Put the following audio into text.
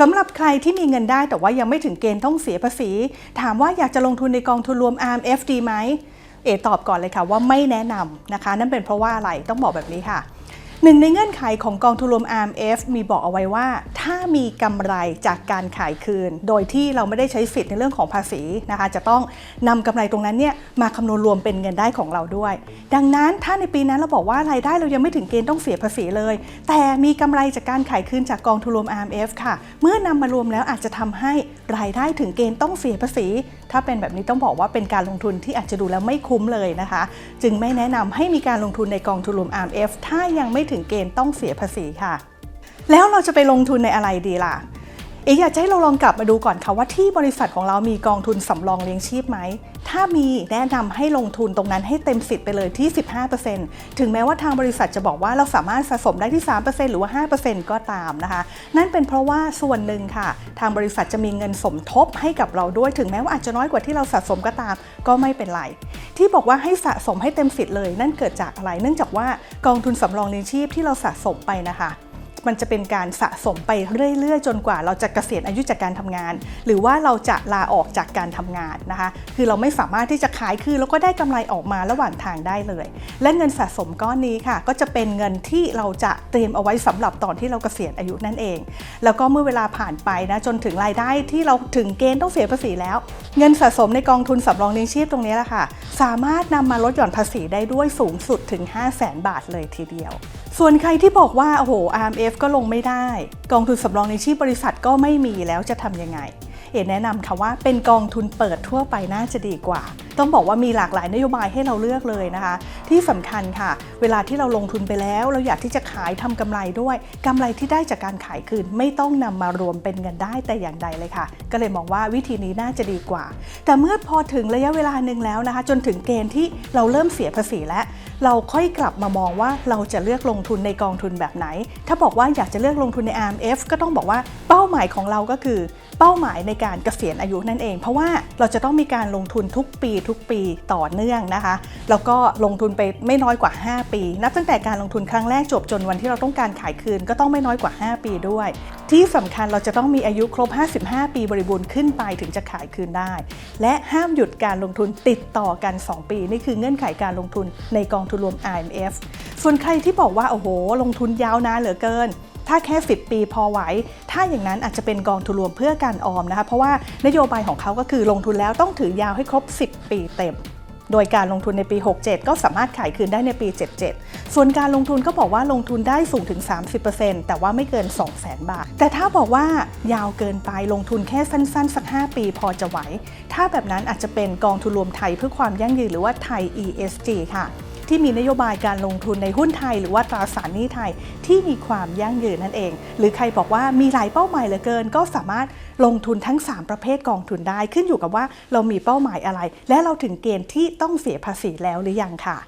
สำหรับใครที่มีเงินได้แต่ว่ายังไม่ถึงเกณฑ์ต้องเสียภาษี ถามว่าอยากจะลงทุนในกองทุนรวม RMF ดีไหมเอตอบก่อนเลยค่ะว่าไม่แนะนำนะคะ นั่นเป็นเพราะว่าอะไรต้องบอกแบบนี้ค่ะ หนึ่งในเงื่อนไขของกองทุนรวม RMF มีบอกเอาไว้ว่า ถ้ามีกำไรจากการขายคืน โดยที่เราไม่ได้ใช้สิทธิ์ในเรื่องของภาษีนะคะ จะต้องนำกำไรตรงนั้นเนี่ยมาคำนวณรวมเป็นเงินได้ของเราด้วย ดังนั้นถ้าในปีนั้นเราบอกว่ารายได้เรายังไม่ถึงเกณฑ์ต้องเสียภาษีเลย แต่มีกำไรจากการขายคืนจากกองทุนรวม RMF ค่ะ เมื่อนำมารวมแล้วอาจจะทำให้รายได้ถึงเกณฑ์ต้องเสียภาษี ถ้าเป็นแบบนี้ต้องบอกว่าเป็นการลงทุนที่อาจจะดูแล้วไม่คุ้มเลยนะคะ จึงไม่แนะนำให้มีการลงทุนในกองทุนรวม RMF ถ้ายังไม่ถึงเกณฑ์ต้องเสียภาษีค่ะ แล้วเราจะไปลงทุนในอะไรดีล่ะเอกอยากจะให้เราลองกลับมาดูก่อนค่ะว่าที่บริษัทของเรามีกองทุนสำรองเลี้ยงชีพไหม ถ้ามีแนะนำให้ลงทุนตรงนั้นให้เต็มสิทธิ์ไปเลยที่ 15%ถึงแม้ว่าทางบริษัทจะบอกว่าเราสามารถสะสมได้ที่ 3%หรือว่า 5%ก็ตามนะคะ นั่นเป็นเพราะว่าส่วนหนึ่งค่ะ ทางบริษัทจะมีเงินสมทบให้กับเราด้วย ถึงแม้ว่าอาจจะน้อยกว่าที่เราสะสมก็ตาม ก็ไม่เป็นไร ที่บอกว่าให้สะสมให้เต็มสิทธิ์เลย นั่นเกิดจากอะไร เนื่องจากว่ากองทุนสำรองเลี้ยงชีพที่เราสะสมไปนะคะ มันจะเป็นการสะสมไปเรื่อยๆ จนกว่าเราจะเกษียณอายุจากการทำงาน หรือว่าเราจะลาออกจากการทำงานนะคะ คือเราไม่สามารถที่จะขายคืนแล้วก็ได้กำไรออกมาระหว่างทางได้เลย และเงินสะสมก้อนนี้ค่ะ ก็จะเป็นเงินที่เราจะเตรียมเอาไว้สำหรับตอนที่เราเกษียณอายุนั่นเอง แล้วก็เมื่อเวลาผ่านไปนะจนถึงรายได้ที่เราถึงเกณฑ์ต้องเสียภาษีแล้ว เงินสะสมในกองทุนสำรองเลี้ยงชีพตรงนี้แหละค่ะ สามารถนำมาลดหย่อนภาษีได้ด้วยสูงสุดถึง 5 0 0 0 0 0 บาทเลยทีเดียว ส่วนใครที่บอกว่าโอ้โห RMF ก็ลงไม่ได้ กองทุนสำรองในชีพบริษัทก็ไม่มีแล้วจะทำยังไง เอ๋แนะนำค่ะว่าเป็นกองทุนเปิดทั่วไปน่าจะดีกว่า ต้องบอกว่ามีหลากหลายนโยบายให้เราเลือกเลยนะคะ ที่สำคัญค่ะ เวลาที่เราลงทุนไปแล้ว เราอยากที่จะขายทำกำไรด้วยกำไรที่ได้จากการขายคืน ไม่ต้องนำมารวมเป็นเงินได้แต่อย่างใดเลยค่ะ ก็เลยมองว่าวิธีนี้น่าจะดีกว่า แต่เมื่อพอถึงระยะเวลาหนึ่งแล้วนะคะ จนถึงเกณฑ์ที่เราเริ่มเสียภาษีแล้ว เราค่อยกลับมามองว่าเราจะเลือกลงทุนในกองทุนแบบไหน ถ้าบอกว่าอยากจะเลือกลงทุนใน RMF ก็ต้องบอกว่าเป้าหมายของเราก็คือ เป้าหมายในการเกษียณอายุนั่นเอง เพราะว่าเราจะต้องมีการลงทุนทุกปีทุทุกปีต่อเนื่องนะคะ แล้วก็ลงทุนไปไม่น้อยกว่า 5 ปี นับตั้งแต่การลงทุนครั้งแรกจบจนวันที่เราต้องการขายคืนก็ต้องไม่น้อยกว่า 5 ปีด้วย ที่สำคัญเราจะต้องมีอายุครบ 55 ปีบริบูรณ์ขึ้นไปถึงจะขายคืนได้ และห้ามหยุดการลงทุนติดต่อกัน 2 ปี นี่คือเงื่อนไขการลงทุนในกองทุนรวม IMF ส่วนใครที่บอกว่าโอ้โห ลงทุนยาวนานเหลือเกิน ถ้าแค่ 10 ปีพอไหว ถ้าอย่างนั้นอาจจะเป็นกองทุนรวมเพื่อการออมนะคะ เพราะว่านโยบายของเขาก็คือลงทุนแล้วต้องถือยาวให้ครบ 10 ปีเต็ม โดยการลงทุนในปี 67 ก็สามารถขายคืนได้ในปี 77 ส่วนการลงทุนก็บอกว่าลงทุนได้สูงถึง 30%แต่ว่าไม่เกิน 200,000 บาท แต่ถ้าบอกว่ายาวเกินไปลงทุนแค่สั้นๆ สัก 5 ปีพอจะไหว ถ้าแบบนั้นอาจจะเป็นกองทุนรวมไทยเพื่อความยั่งยืนหรือว่าไทย ESG ค่ะ ที่มีนโยบายการลงทุนในหุ้นไทย หรือว่าตราสารหนี้ไทยที่มีความยั่งยืนนั่นเอง หรือใครบอกว่ามีหลายเป้าหมายเหลือเกิน ก็สามารถลงทุนทั้ง 3 ประเภทกองทุนได้ ขึ้นอยู่กับว่าเรามีเป้าหมายอะไร และเราถึงเกณฑ์ที่ต้องเสียภาษีแล้วหรือยังค่ะ